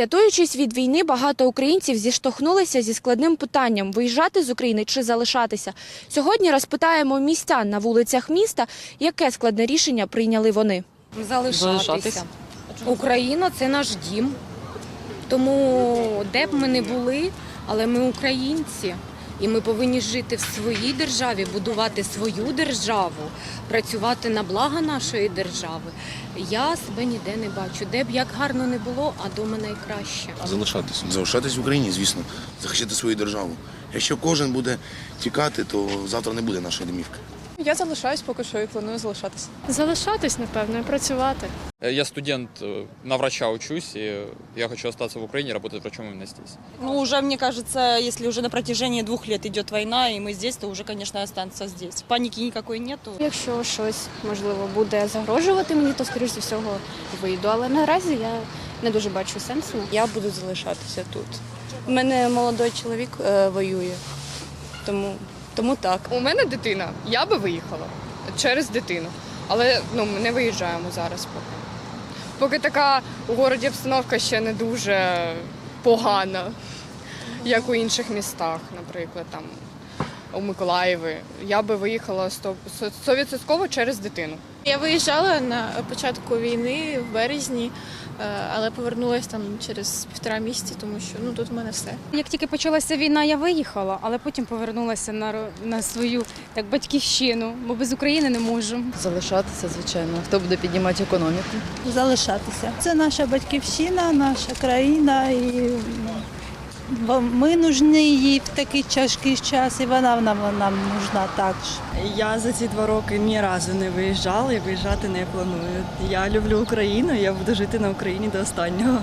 Рятуючись від війни, багато українців зіштовхнулися зі складним питанням виїжджати з України чи залишатися. Сьогодні розпитаємо містян на вулицях міста, яке складне рішення прийняли вони. Залишатися. Україна це наш дім. Тому де б ми не були, але ми українці. І ми повинні жити в своїй державі, будувати свою державу, працювати на благо нашої держави. Я себе ніде не бачу. Де б як гарно не було, а дома найкраще. Залишатись, Залишатись в Україні, звісно, захищати свою державу. Якщо кожен буде тікати, то завтра не буде нашої домівки. Я залишаюсь поки що і планую залишатися. Залишатись, напевно, і працювати. Э, Я студент, э, на врача учусь, и я хочу остаться в Украине, работать врачом именно здесь. Ну, уже, мне кажется, если уже на протяжении двух лет идет война, и мы здесь, то уже, конечно, останется здесь. Паники никакой нету. Якщо щось можливо буде загрожувати мені, то скоріш за всього вийду. Але наразі я не дуже бачу сенсу. Я буду залишатися тут. У мене молодий чоловік е, воює, тому, тому так. У мене дитина. Я би виїхала через дитину. Але ну, ми не виїжджаємо зараз поки. Поки така у городі обстановка ще не дуже погана, як у інших містах, наприклад, там у Миколаєві. Я би виїхала 100% 100% через дитину. Я виїжджала на початку війни в березні, е, але повернулася там через півтора місяці, тому що ну тут в мене все. Як тільки почалася війна, я виїхала, але потім повернулася на, ро- на свою так, батьківщину, бо без України не можу. Залишатися, звичайно. Хто буде піднімати економіку? Залишатися. Це наша батьківщина, наша країна, і ну, ми нужні їй в такий тяжкий час, і вона нам, нам нужна також. Я за ці два роки ні разу не виїжджала і виїжджати не планую. Я люблю Україну, я буду жити на Україні до останнього.